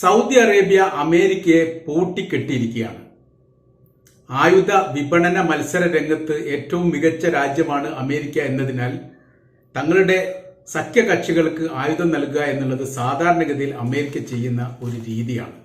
Saudi Arabia അമേരിക്കയെ പൂട്ടിക്കെട്ടിയിരിക്കുകയാണ്. ആയുധ വിപണന മത്സര രംഗത്ത് ഏറ്റവും മികച്ച രാജ്യമാണ് അമേരിക്ക എന്നതിനാൽ തങ്ങളുടെ സഖ്യകക്ഷികൾക്ക് ആയുധം നൽകുക എന്നുള്ളത് സാധാരണഗതിയിൽ അമേരിക്ക ചെയ്യുന്ന ഒരു രീതിയാണ്.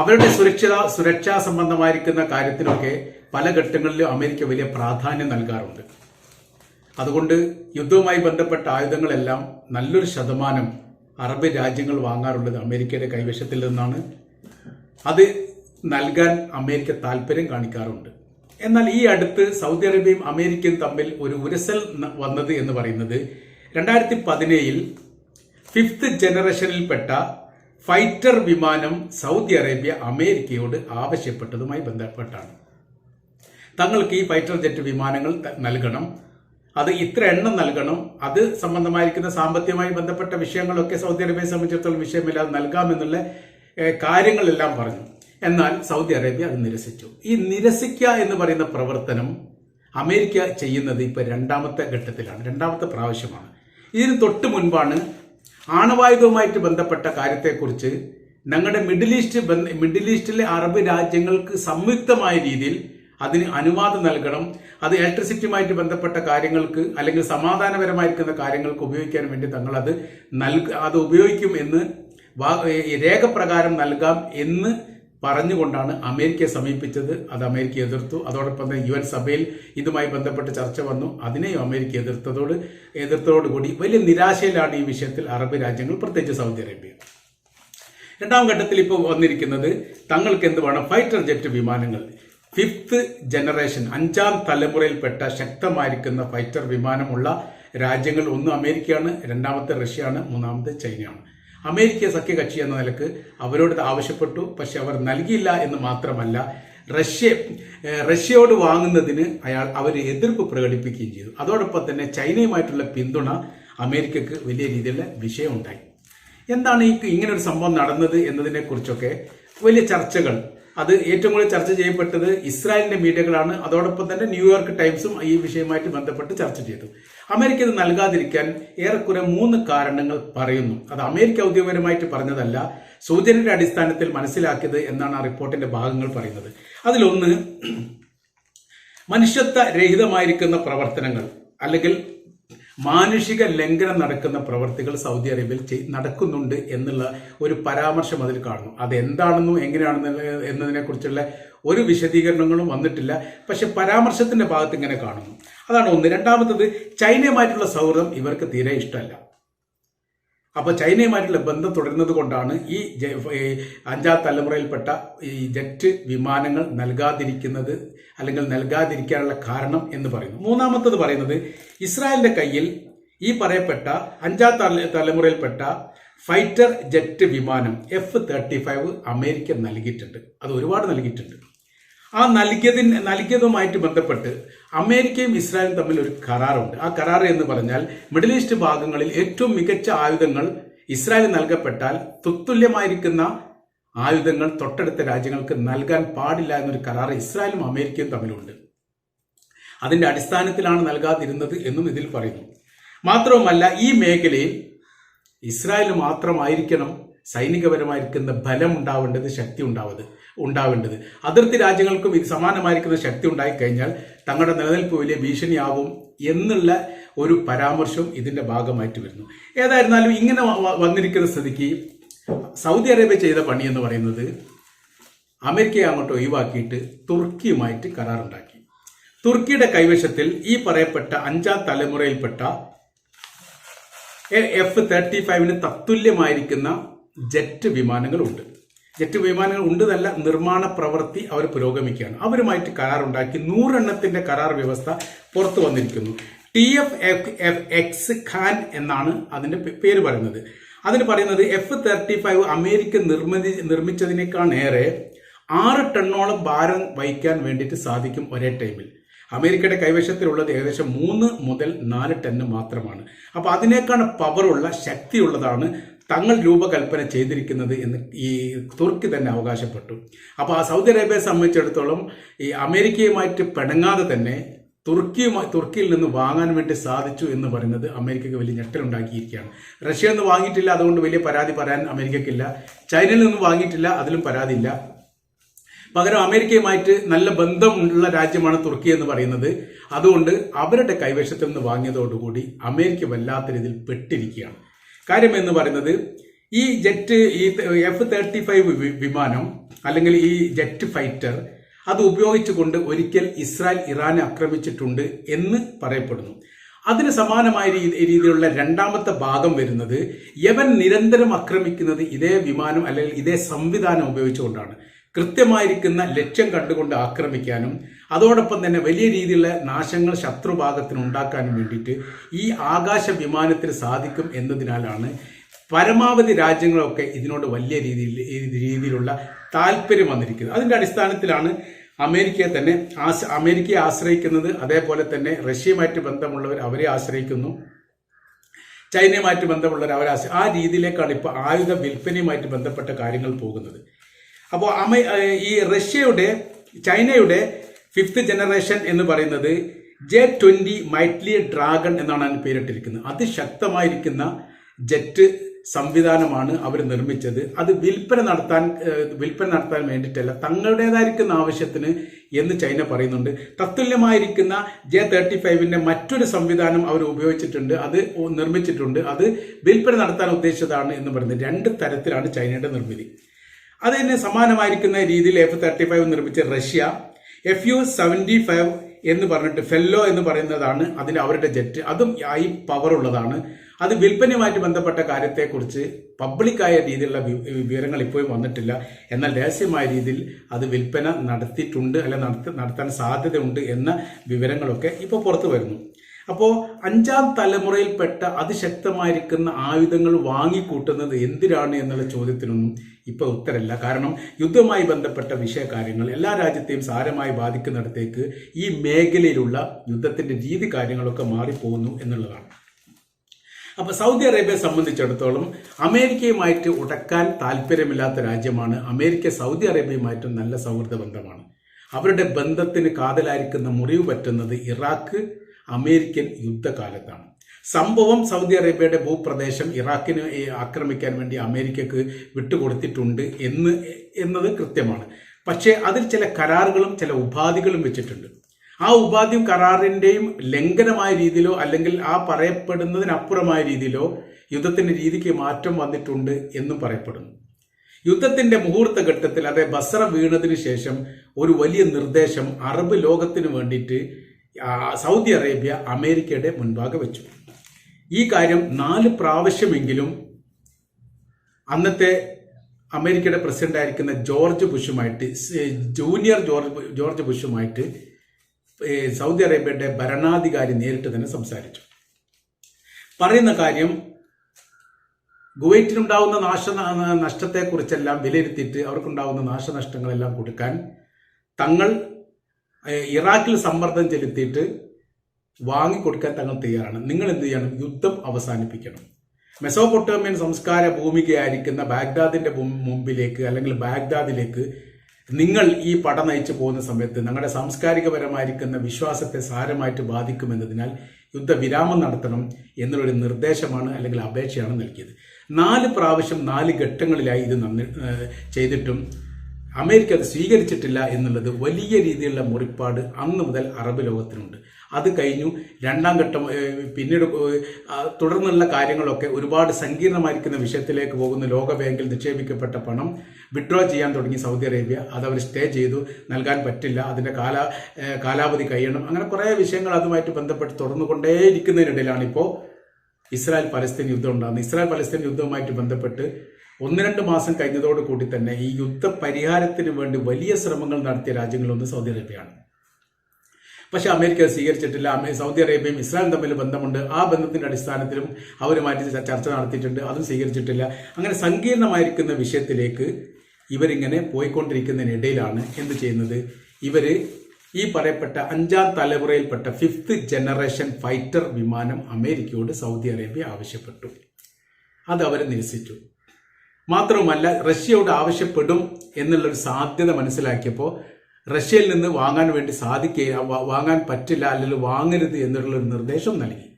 അവരുടെ സുരക്ഷിത സുരക്ഷാ സംബന്ധമായിരിക്കുന്ന കാര്യത്തിനൊക്കെ പല ഘട്ടങ്ങളിലും അമേരിക്ക വലിയ പ്രാധാന്യം നൽകാറുണ്ട്. അതുകൊണ്ട് യുദ്ധവുമായി ബന്ധപ്പെട്ട ആയുധങ്ങളെല്ലാം നല്ലൊരു ശതമാനം അറബ് രാജ്യങ്ങൾ വാങ്ങാറുള്ളത് അമേരിക്കയുടെ കൈവശത്തിൽ നിന്നാണ്. അത് നൽകാൻ അമേരിക്ക താല്പര്യം കാണിക്കാറുണ്ട്. എന്നാൽ ഈ അടുത്ത് സൗദി അറേബ്യയും അമേരിക്കയും തമ്മിൽ ഒരു ഉരസൽ വന്നത് എന്ന് പറയുന്നത് രണ്ടായിരത്തി പതിനേഴിൽ ഫിഫ്ത്ത് ജനറേഷനിൽപ്പെട്ട ഫൈറ്റർ വിമാനം സൗദി അറേബ്യ അമേരിക്കയോട് ആവശ്യപ്പെട്ടതുമായി ബന്ധപ്പെട്ടാണ്. തങ്ങൾക്ക് ഈ ഫൈറ്റർ ജെറ്റ് വിമാനങ്ങൾ നൽകണം. അത് ഇത്ര എണ്ണം നൽകണം. അത് സംബന്ധമായിരിക്കുന്ന സാമ്പത്തികമായി ബന്ധപ്പെട്ട വിഷയങ്ങളൊക്കെ സൗദി അറേബ്യയെ സംബന്ധിച്ചിടത്തോളം വിഷയമില്ലാതെ നൽകാമെന്നുള്ള കാര്യങ്ങളെല്ലാം പറഞ്ഞു. എന്നാൽ സൗദി അറേബ്യ അത് നിരസിച്ചു. ഈ നിരസിക്കുക എന്ന് പറയുന്ന പ്രവർത്തനം അമേരിക്ക ചെയ്യുന്നത് ഇപ്പൊ രണ്ടാമത്തെ ഘട്ടത്തിലാണ് രണ്ടാമത്തെ പ്രാവശ്യമാണ്. ഇതിന് തൊട്ട് മുൻപാണ് ആണവായുധവുമായിട്ട് ബന്ധപ്പെട്ട കാര്യത്തെക്കുറിച്ച് ഞങ്ങളുടെ മിഡിൽ ഈസ്റ്റ് മിഡിൽ ഈസ്റ്റിലെ അറബ് രാജ്യങ്ങൾക്ക് സംയുക്തമായ രീതിയിൽ അതിന് അനുവാദം നൽകണം. അത് ഇലക്ട്രിസിറ്റിയുമായിട്ട് ബന്ധപ്പെട്ട കാര്യങ്ങൾക്ക് അല്ലെങ്കിൽ സമാധാനപരമായിരിക്കുന്ന കാര്യങ്ങൾക്ക് ഉപയോഗിക്കാൻ വേണ്ടി തങ്ങൾ അത് നൽക അത് ഉപയോഗിക്കും എന്ന് രേഖപ്രകാരം നൽകാം എന്ന് പറഞ്ഞുകൊണ്ടാണ് അമേരിക്കയെ സമീപിച്ചത്. അത് അമേരിക്ക എതിർത്തു. അതോടൊപ്പം തന്നെ യു എൻ സഭയിൽ ഇതുമായി ബന്ധപ്പെട്ട് ചർച്ച വന്നു. അതിനെയും അമേരിക്ക എതിർത്തതോട് എതിർത്തതോടുകൂടി വലിയ നിരാശയിലാണ് ഈ വിഷയത്തിൽ അറബ് രാജ്യങ്ങൾ പ്രത്യേകിച്ച് സൗദി അറേബ്യ. രണ്ടാം ഘട്ടത്തിൽ ഇപ്പോൾ വന്നിരിക്കുന്നത് തങ്ങൾക്ക് എന്ത് വേണം? ഫൈറ്റർ ജെറ്റ് വിമാനങ്ങൾ. ഫിഫ്ത്ത് ജനറേഷൻ അഞ്ചാം തലമുറയിൽപ്പെട്ട ശക്തമായിരിക്കുന്ന ഫൈറ്റർ വിമാനമുള്ള രാജ്യങ്ങൾ ഒന്ന് അമേരിക്കയാണ് രണ്ടാമത്തെ റഷ്യയാണ് മൂന്നാമത്തെ ചൈനയാണ്. അമേരിക്ക സഖ്യകക്ഷി എന്ന നിലയ്ക്ക് അവരോട് ആവശ്യപ്പെട്ടു. പക്ഷെ അവർ നൽകിയില്ല എന്ന് മാത്രമല്ല റഷ്യ റഷ്യയോട് വാങ്ങുന്നതിന് അയാൾ അവർ എതിർപ്പ് പ്രകടിപ്പിക്കുകയും ചെയ്തു. അതോടൊപ്പം തന്നെ ചൈനയുമായിട്ടുള്ള പിന്തുണ അമേരിക്കക്ക് വലിയ രീതിയിലുള്ള വിഷയമുണ്ടായി. എന്താണ് ഈ ഇങ്ങനെ ഒരു സംഭവം നടന്നത് എന്നതിനെ കുറിച്ചൊക്കെ വലിയ ചർച്ചകൾ അത് ഏറ്റവും കൂടുതൽ ചർച്ച ചെയ്യപ്പെട്ടത് ഇസ്രായേലിന്റെ മീഡിയകളാണ്. അതോടൊപ്പം തന്നെ ന്യൂയോർക്ക് ടൈംസും ഈ വിഷയവുമായിട്ട് ബന്ധപ്പെട്ട് ചർച്ച ചെയ്തു. അമേരിക്ക ഇത് നൽകാതിരിക്കാൻ ഏറെക്കുറെ മൂന്ന് കാരണങ്ങൾ പറയുന്നു. അത് അമേരിക്ക ഔദ്യോഗികപരമായിട്ട് പറഞ്ഞതല്ല സൂചനയുടെ അടിസ്ഥാനത്തിൽ മനസ്സിലാക്കിയത് എന്നാണ് ആ റിപ്പോർട്ടിന്റെ ഭാഗങ്ങൾ പറയുന്നത്. അതിലൊന്ന് മനുഷ്യത്വ രഹിതമായിരിക്കുന്ന പ്രവർത്തനങ്ങൾ അല്ലെങ്കിൽ മാനുഷിക ലംഘനം നടക്കുന്ന പ്രവർത്തികൾ സൗദി അറേബ്യയിൽ നടക്കുന്നുണ്ട് എന്നുള്ള ഒരു പരാമർശം അതിൽ കാണുന്നു. അതെന്താണെന്നും എങ്ങനെയാണെന്ന് എങ്ങനെയാണെന്നുള്ള എന്നതിനെ കുറിച്ചുള്ള ഒരു വിശദീകരണങ്ങളും വന്നിട്ടില്ല. പക്ഷെ പരാമർശത്തിന്റെ ഭാഗത്ത് ഇങ്ങനെ കാണുന്നു. അതാണ് ഒന്ന്. രണ്ടാമത്തത് ചൈനയുമായിട്ടുള്ള സൗഹൃദം ഇവർക്ക് തീരെ ഇഷ്ടമല്ല. അപ്പൊ ചൈനയുമായിട്ടുള്ള ബന്ധം തുടരുന്നത് കൊണ്ടാണ് ഈ അഞ്ചാം തലമുറയിൽപ്പെട്ട ഈ ജെറ്റ് വിമാനങ്ങൾ നൽകാതിരിക്കുന്നത് അല്ലെങ്കിൽ നൽകാതിരിക്കാനുള്ള കാരണം എന്ന് പറയുന്നു. മൂന്നാമത്തത് പറയുന്നത് ഇസ്രായേലിന്റെ കയ്യിൽ ഈ പറയപ്പെട്ട അഞ്ചാം തല തലമുറയിൽപ്പെട്ട ഫൈറ്റർ ജെറ്റ് വിമാനം എഫ് തേർട്ടി ഫൈവ് അമേരിക്ക നൽകിയിട്ടുണ്ട്. അത് ഒരുപാട് നൽകിയിട്ടുണ്ട്. ആ നൽകിയതിന് നൽകിയതുമായിട്ട് ബന്ധപ്പെട്ട് അമേരിക്കയും ഇസ്രായേലും തമ്മിൽ ഒരു കരാറുണ്ട്. ആ കരാർ എന്ന് പറഞ്ഞാൽ മിഡിൽ ഈസ്റ്റ് ഭാഗങ്ങളിൽ ഏറ്റവും മികച്ച ആയുധങ്ങൾ ഇസ്രായേൽ നൽകപ്പെട്ടാൽ തുത്തുല്യമായിരിക്കുന്ന ആയുധങ്ങൾ തൊട്ടടുത്ത രാജ്യങ്ങൾക്ക് നൽകാൻ പാടില്ല എന്നൊരു കരാർ ഇസ്രായേലും അമേരിക്കയും തമ്മിലുണ്ട്. അതിന്റെ അടിസ്ഥാനത്തിലാണ് നൽകാതിരുന്നത് എന്നും ഇതിൽ പറയുന്നു. മാത്രവുമല്ല ഈ മേഖലയിൽ ഇസ്രായേൽ മാത്രമായിരിക്കണം സൈനികപരമായിരിക്കുന്ന ബലം ഉണ്ടാവേണ്ടത് ശക്തി ഉണ്ടാവത് ഉണ്ടാവേണ്ടത്. അതിർത്തി രാജ്യങ്ങൾക്കും ഇത് സമാനമായിരിക്കുന്ന ശക്തി ഉണ്ടായിക്കഴിഞ്ഞാൽ തങ്ങളുടെ നിലനിൽപ്പ് വലിയ ഭീഷണിയാവും എന്നുള്ള ഒരു പരാമർശം ഇതിന്റെ ഭാഗമായിട്ട് വരുന്നു. ഏതായിരുന്നാലും ഇങ്ങനെ വന്നിരിക്കുന്ന സ്ഥിതിക്ക് സൗദി അറേബ്യ ചെയ്ത പണി എന്ന് പറയുന്നത് അമേരിക്കയെ അങ്ങോട്ട് ഒഴിവാക്കിയിട്ട് തുർക്കിയുമായിട്ട് കരാറുണ്ടാക്കി. തുർക്കിയുടെ കൈവശത്തിൽ ഈ പറയപ്പെട്ട അഞ്ചാം തലമുറയിൽപ്പെട്ട എഫ് തേർട്ടി ഫൈവിന് തത്തുല്യമായിരിക്കുന്ന ജെറ്റ് വിമാനങ്ങളുണ്ട്. ജെറ്റ് വിമാനങ്ങൾ ഉണ്ടെന്നല്ല നിർമ്മാണ പ്രവൃത്തി അവർ പുരോഗമിക്കുകയാണ്. അവരുമായിട്ട് കരാറുണ്ടാക്കി നൂറെണ്ണത്തിന്റെ കരാർ വ്യവസ്ഥ പുറത്തു വന്നിരിക്കുന്നു. T F F X Kaan എന്നാണ് അതിന്റെ പേര് പറയുന്നത്. അതിന് പറയുന്നത് എഫ് തേർട്ടി ഫൈവ് അമേരിക്ക നിർമ്മിതി നിർമ്മിച്ചതിനേക്കാൾ ഏറെ ആറ് ടണ്ണോളം ഭാരം വഹിക്കാൻ വേണ്ടിയിട്ട് സാധിക്കും ഒരേ ടൈമിൽ. അമേരിക്കയുടെ കൈവശത്തിലുള്ളത് ഏകദേശം മൂന്ന് മുതൽ നാല് ടണ്ണ് മാത്രമാണ്. അപ്പൊ അതിനേക്കാൾ പവറുള്ള ശക്തിയുള്ളതാണ് തങ്ങൾ രൂപകൽപ്പന ചെയ്തിരിക്കുന്നത് എന്ന് ഈ തുർക്കി തന്നെ അവകാശപ്പെട്ടു. അപ്പോൾ ആ സൗദി അറേബ്യയെ സംബന്ധിച്ചിടത്തോളം ഈ അമേരിക്കയുമായിട്ട് പിണങ്ങാതെ തന്നെ തുർക്കിയുമായി തുർക്കിയിൽ നിന്ന് വാങ്ങാൻ വേണ്ടി സാധിച്ചു എന്ന് പറയുന്നത് അമേരിക്കയ്ക്ക് വലിയ ഞെട്ടലുണ്ടാക്കിയിരിക്കുകയാണ്. റഷ്യയിൽ നിന്ന് വാങ്ങിയിട്ടില്ല അതുകൊണ്ട് വലിയ പരാതി പറയാൻ അമേരിക്കയ്ക്കില്ല. ചൈനയിൽ നിന്ന് വാങ്ങിയിട്ടില്ല അതിലും പരാതിയില്ല. പകരം അമേരിക്കയുമായിട്ട് നല്ല ബന്ധമുള്ള രാജ്യമാണ് തുർക്കി എന്ന് പറയുന്നത്. അതുകൊണ്ട് അവരുടെ കൈവശത്തിൽ നിന്ന് വാങ്ങിയതോടുകൂടി അമേരിക്ക വല്ലാത്ത രീതിയിൽ പെട്ടിരിക്കുകയാണ്. കാര്യം എന്ന് പറയുന്നത് ഈ ജെറ്റ് ഈ എഫ് തേർട്ടി ഫൈവ് വിമാനം അല്ലെങ്കിൽ ഈ ജെറ്റ് ഫൈറ്റർ അത് ഉപയോഗിച്ചുകൊണ്ട് ഒരിക്കൽ ഇസ്രായേൽ ഇറാനെ ആക്രമിച്ചിട്ടുണ്ട് എന്ന് പറയപ്പെടുന്നു. അതിന് സമാനമായ രീതി- രീതിയിലുള്ള രണ്ടാമത്തെ ഭാഗം വരുന്നത് യവൻ നിരന്തരം ആക്രമിക്കുന്നത് ഇതേ വിമാനം അല്ലെങ്കിൽ ഇതേ സംവിധാനം ഉപയോഗിച്ചുകൊണ്ടാണ്. കൃത്യമായിരിക്കുന്ന ലക്ഷ്യം കണ്ടുകൊണ്ട് ആക്രമിക്കാനും അതോടൊപ്പം തന്നെ വലിയ രീതിയിലുള്ള നാശങ്ങൾ ശത്രുഭാഗത്തിന് ഉണ്ടാക്കാൻ വേണ്ടിയിട്ട് ഈ ആകാശ വിമാനത്തിന് സാധിക്കും എന്നതിനാലാണ് പരമാവധി രാജ്യങ്ങളൊക്കെ ഇതിനോട് വലിയ രീതിയിൽ രീതിയിലുള്ള താല്പര്യം വന്നിരിക്കുന്നത്. അതിന്റെ അടിസ്ഥാനത്തിലാണ് അമേരിക്കയെ തന്നെ അമേരിക്കയെ ആശ്രയിക്കുന്നത്. അതേപോലെ തന്നെ റഷ്യയുമായിട്ട് ബന്ധമുള്ളവർ അവരെ ആശ്രയിക്കുന്നു. ചൈനയുമായിട്ട് ബന്ധമുള്ളവർ അവരെ ആശ്രയി ആ രീതിയിലേക്കാണ് ഇപ്പോൾ ആയുധ വിൽപ്പനയുമായിട്ട് ബന്ധപ്പെട്ട കാര്യങ്ങൾ പോകുന്നത്. അപ്പോൾ അമേ ഈ റഷ്യയുടെ ചൈനയുടെ ഫിഫ്ത്ത് ജനറേഷൻ എന്ന് പറയുന്നത് ജെ ട്വന്റി മൈറ്റ്ലി ഡ്രാഗൺ എന്നാണ് അതിന് പേരിട്ടിരിക്കുന്നത്. അതിശക്തമായിരിക്കുന്ന ജെറ്റ് സംവിധാനമാണ് അവർ നിർമ്മിച്ചത്. അത് വിൽപ്പന നടത്താൻ വിൽപ്പന നടത്താൻ വേണ്ടിയിട്ടല്ല തങ്ങളുടേതായിരിക്കുന്ന ആവശ്യത്തിന് എന്ന് ചൈന പറയുന്നുണ്ട്. തത്തുല്യമായിരിക്കുന്ന ജെ തേർട്ടി ഫൈവിന്റെ മറ്റൊരു സംവിധാനം അവർ ഉപയോഗിച്ചിട്ടുണ്ട് അത് നിർമ്മിച്ചിട്ടുണ്ട്. അത് വിൽപ്പന നടത്താൻ ഉദ്ദേശിച്ചതാണ് എന്ന് പറയുന്നത്. രണ്ട് തരത്തിലാണ് ചൈനയുടെ നിർമ്മിതി. അതിന് സമാനമായിരിക്കുന്ന രീതിയിൽ എഫ് തേർട്ടി ഫൈവ് നിർമ്മിച്ച Russia F U seventy five എന്ന് പറഞ്ഞിട്ട് ഫെല്ലോ എന്ന് പറയുന്നതാണ് അതിന് അവരുടെ ജെറ്റ്. അതും ഈ പവർ ഉള്ളതാണ്. അത് വിൽപ്പനയുമായിട്ട് ബന്ധപ്പെട്ട കാര്യത്തെക്കുറിച്ച് പബ്ലിക്കായ രീതിയിലുള്ള വിവരങ്ങൾ ഇപ്പോഴും വന്നിട്ടില്ല. എന്നാൽ രഹസ്യമായ രീതിയിൽ അത് വിൽപ്പന നടത്തിയിട്ടുണ്ട് അല്ലെ നടത്തി നടത്താൻ സാധ്യതയുണ്ട് എന്ന വിവരങ്ങളൊക്കെ ഇപ്പോൾ പുറത്തു വരുന്നു. അപ്പോൾ അഞ്ചാം തലമുറയിൽപ്പെട്ട അതിശക്തമായിരിക്കുന്ന ആയുധങ്ങൾ വാങ്ങിക്കൂട്ടുന്നത് എന്തിനാണ് എന്നുള്ള ചോദ്യത്തിനൊന്നും ഇപ്പോൾ ഉത്തരമില്ല കാരണം യുദ്ധവുമായി ബന്ധപ്പെട്ട വിഷയകാര്യങ്ങൾ എല്ലാ രാജ്യത്തെയും സാരമായി ബാധിക്കുന്നിടത്തേക്ക് ഈ മേഖലയിലുള്ള യുദ്ധത്തിന്റെ രീതി കാര്യങ്ങളൊക്കെ മാറിപ്പോകുന്നു എന്നുള്ളതാണ്. അപ്പോൾ സൗദി അറേബ്യയെ സംബന്ധിച്ചിടത്തോളം അമേരിക്കയുമായിട്ട് ഉടക്കാൻ താല്പര്യമില്ലാത്ത രാജ്യമാണ് അമേരിക്ക സൗദി അറേബ്യയുമായിട്ടും നല്ല സൗഹൃദ ബന്ധമാണ്. അവരുടെ ബന്ധത്തിന് കാതലായിരിക്കുന്ന മുറിവ് പറ്റുന്നത് ഇറാഖ് അമേരിക്കൻ യുദ്ധകാലത്താണ്. സംഭവം സൗദി അറേബ്യയുടെ ഭൂപ്രദേശം ഇറാഖിന് ആക്രമിക്കാൻ വേണ്ടി അമേരിക്കക്ക് വിട്ടുകൊടുത്തിട്ടുണ്ട് എന്ന് എന്നത് കൃത്യമാണ്. പക്ഷേ അതിൽ ചില കരാറുകളും ചില ഉപാധികളും വെച്ചിട്ടുണ്ട്. ആ ഉപാധിയും കരാറിന്റെയും ലംഘനമായ രീതിയിലോ അല്ലെങ്കിൽ ആ പറയപ്പെടുന്നതിനപ്പുറമായ രീതിയിലോ യുദ്ധത്തിന്റെ രീതിക്ക് മാറ്റം വന്നിട്ടുണ്ട് എന്നും പറയപ്പെടുന്നു. യുദ്ധത്തിന്റെ മുഹൂർത്ത ഘട്ടത്തിൽ അതെ ബസറ വീണതിന് ശേഷം ഒരു വലിയ നിർദ്ദേശം അറബ് ലോകത്തിന് വേണ്ടിയിട്ട് സൗദി അറേബ്യ അമേരിക്കയുടെ മുൻപാകെ വെച്ചു. ഈ കാര്യം നാല് പ്രാവശ്യമെങ്കിലും അന്നത്തെ അമേരിക്കയുടെ പ്രസിഡന്റ് ആയിരിക്കുന്ന ജോർജ് ബുഷുമായിട്ട് ജൂനിയർ ജോർജ് ജോർജ് ബുഷുമായിട്ട് സൗദി അറേബ്യയുടെ ഭരണാധികാരി നേരിട്ട് തന്നെ സംസാരിച്ചു. പറയുന്ന കാര്യം കുവൈറ്റിനുണ്ടാവുന്ന നാശ നഷ്ടത്തെക്കുറിച്ചെല്ലാം വിലയിരുത്തിയിട്ട് അവർക്കുണ്ടാവുന്ന നാശനഷ്ടങ്ങളെല്ലാം കൊടുക്കാൻ തങ്ങൾ ഇറാഖിൽ സമ്മർദ്ദം ചെലുത്തിയിട്ട് വാങ്ങിക്കൊടുക്കാൻ തങ്ങൾ തയ്യാറാണ്. നിങ്ങൾ എന്ത് ചെയ്യണം? യുദ്ധം അവസാനിപ്പിക്കണം. മെസോപൊട്ടോമിയൻ സംസ്കാര ഭൂമികയായിരിക്കുന്ന ബാഗ്ദാദിന്റെ മുമ്പിലേക്ക് അല്ലെങ്കിൽ ബാഗ്ദാദിലേക്ക് നിങ്ങൾ ഈ പട നയിച്ചു പോകുന്ന സമയത്ത് നിങ്ങളുടെ സാംസ്കാരികപരമായിരിക്കുന്ന വിശ്വാസത്തെ സാരമായിട്ട് ബാധിക്കുമെന്നതിനാൽ യുദ്ധവിരാമം നടത്തണം എന്നുള്ളൊരു നിർദ്ദേശമാണ് അല്ലെങ്കിൽ അപേക്ഷയാണ് നൽകിയത്. നാല് പ്രാവശ്യം നാല് ഘട്ടങ്ങളിലായി ഇത് ചെയ്തിട്ടും അമേരിക്ക അത് സ്വീകരിച്ചിട്ടില്ല എന്നുള്ളത് വലിയ രീതിയിലുള്ള മുറിപ്പാട് അന്ന് മുതൽ അറബ് ലോകത്തിനുണ്ട്. അത് കഴിഞ്ഞു. രണ്ടാം ഘട്ടം പിന്നീട് തുടർന്നുള്ള കാര്യങ്ങളൊക്കെ ഒരുപാട് സങ്കീർണമായിരിക്കുന്ന വിഷയത്തിലേക്ക് പോകുന്ന ലോക ബാങ്കിൽ നിക്ഷേപിക്കപ്പെട്ട പണം വിഡ്രോ ചെയ്യാൻ തുടങ്ങി സൗദി അറേബ്യ. അത് അവർ സ്റ്റേ ചെയ്തു. നൽകാൻ പറ്റില്ല. അതിന്റെ കാല കാലാവധി കഴിയണം. അങ്ങനെ കുറേ വിഷയങ്ങൾ അതുമായിട്ട് ബന്ധപ്പെട്ട് തുറന്നുകൊണ്ടേയിരിക്കുന്നതിനിടയിലാണ് ഇപ്പോൾ ഇസ്രായേൽ പലസ്തീൻ യുദ്ധം ഉണ്ടാകുന്നത്. ഇസ്രായേൽ പലസ്തീൻ യുദ്ധവുമായിട്ട് ബന്ധപ്പെട്ട് ഒന്ന് രണ്ട് മാസം കഴിഞ്ഞതോട് കൂടി തന്നെ ഈ യുദ്ധ പരിഹാരത്തിന് വേണ്ടി വലിയ ശ്രമങ്ങൾ നടത്തിയ രാജ്യങ്ങളൊന്ന് സൗദി അറേബ്യയാണ്. പക്ഷെ അമേരിക്ക സ്വീകരിച്ചിട്ടില്ല. സൗദി അറേബ്യയും ഇസ്രായേലും തമ്മിൽ ബന്ധമുണ്ട്. ആ ബന്ധത്തിന്റെ അടിസ്ഥാനത്തിലും അവരുമായിട്ട് ചർച്ച നടത്തിയിട്ടുണ്ട്. അതും സ്വീകരിച്ചിട്ടില്ല. അങ്ങനെ സങ്കീർണമായിരിക്കുന്ന വിഷയത്തിലേക്ക് ഇവരിങ്ങനെ പോയിക്കൊണ്ടിരിക്കുന്നതിനിടയിലാണ് എന്ത് ചെയ്യുന്നത്? ഇവർ ഈ പറയപ്പെട്ട അഞ്ചാം തലമുറയിൽപ്പെട്ട ഫിഫ്ത്ത് ജനറേഷൻ ഫൈറ്റർ വിമാനം അമേരിക്കയോട് സൗദി അറേബ്യ ആവശ്യപ്പെട്ടു. അത് അവർ നിരസിച്ചു. മാത്രവുമല്ല റഷ്യയോട് ആവശ്യപ്പെടും എന്നുള്ളൊരു സാധ്യത മനസ്സിലാക്കിയപ്പോൾ റഷ്യയിൽ നിന്ന് വാങ്ങാൻ വേണ്ടി സാധിക്കുക വാങ്ങാൻ പറ്റില്ല അല്ലെങ്കിൽ വാങ്ങരുത് എന്നുള്ളൊരു നിർദ്ദേശം നൽകി.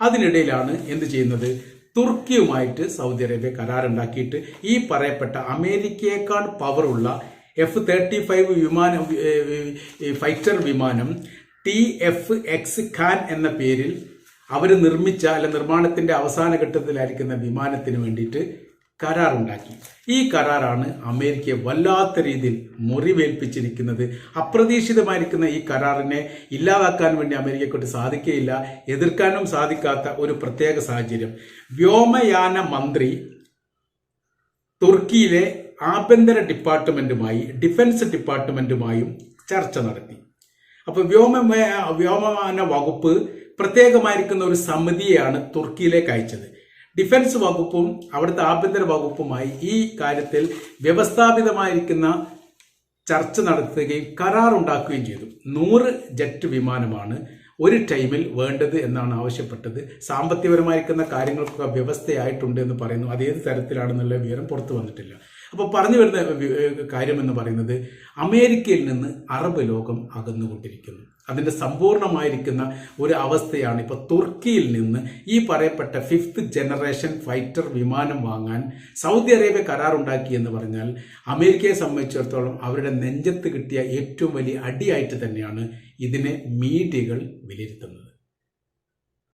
അതിനിടയിലാണ് എന്ത് ചെയ്യുന്നത്? തുർക്കിയുമായിട്ട് സൗദി അറേബ്യ കരാറുണ്ടാക്കിയിട്ട് ഈ പറയപ്പെട്ട അമേരിക്കയേക്കാൾ പവറുള്ള എഫ് തേർട്ടി ഫൈവ് വിമാനം ഫൈറ്റർ വിമാനം ടി എഫ് എക്സ് ഖാൻ എന്ന പേരിൽ അവർ നിർമ്മിച്ച അല്ല നിർമ്മാണത്തിന്റെ അവസാന ഘട്ടത്തിലായിരിക്കുന്ന വിമാനത്തിന് വേണ്ടിയിട്ട് കരാറുണ്ടാക്കി. ഈ കരാറാണ് അമേരിക്കയെ വല്ലാത്ത രീതിയിൽ മുറിവേൽപ്പിച്ചിരിക്കുന്നത്. അപ്രതീക്ഷിതമായിരിക്കുന്ന ഈ കരാറിനെ ഇല്ലാതാക്കാൻ വേണ്ടി അമേരിക്കയെക്കൊണ്ട് സാധിക്കുകയില്ല എതിർക്കാനും സാധിക്കാത്ത ഒരു പ്രത്യേക സാഹചര്യം. വ്യോമയാന മന്ത്രി തുർക്കിയിലെ ആഭ്യന്തര ഡിപ്പാർട്ട്മെന്റുമായി ഡിഫൻസ് ഡിപ്പാർട്ട്മെന്റുമായും ചർച്ച നടത്തി. അപ്പോൾ വ്യോമ വ്യോമയാന വകുപ്പ് പ്രത്യേകമായിരിക്കുന്ന ഒരു സമിതിയാണ് തുർക്കിയിലേക്ക് അയച്ചത്. ഡിഫൻസ് വകുപ്പും അവിടുത്തെ ആഭ്യന്തര വകുപ്പുമായി ഈ കാര്യത്തിൽ വ്യവസ്ഥാപിതമായിരിക്കുന്ന ചർച്ച നടത്തുകയും കരാറുണ്ടാക്കുകയും ചെയ്തു. നൂറ് ജെറ്റ് വിമാനമാണ് ഒരു ടൈമിൽ വേണ്ടത് എന്നാണ് ആവശ്യപ്പെട്ടത്. സാമ്പത്തികപരമായിരിക്കുന്ന കാര്യങ്ങൾക്കൊക്കെ വ്യവസ്ഥയായിട്ടുണ്ട് എന്ന് പറയുന്നു. അത് ഏത് തരത്തിലാണെന്നുള്ള വിവരം പുറത്തു വന്നിട്ടില്ല. അപ്പോൾ പറഞ്ഞു വരുന്ന കാര്യമെന്ന് പറയുന്നത് അമേരിക്കയിൽ നിന്ന് അറബ് ലോകം അകന്നുകൊണ്ടിരിക്കുന്നു. അതിന്റെ സമ്പൂർണമായിരിക്കുന്ന ഒരു അവസ്ഥയാണ് ഇപ്പോൾ തുർക്കിയിൽ നിന്ന് ഈ പറയപ്പെട്ട ഫിഫ്ത്ത് ജനറേഷൻ ഫൈറ്റർ വിമാനം വാങ്ങാൻ സൗദി അറേബ്യ കരാറുണ്ടാക്കി എന്ന് പറഞ്ഞാൽ അമേരിക്കയെ സംബന്ധിച്ചിടത്തോളം അവരുടെ നെഞ്ചത്ത് കിട്ടിയ ഏറ്റവും വലിയ അടിയായിട്ട് തന്നെയാണ് ഇതിനെ മീഡിയകൾ വിലയിരുത്തുന്നത്.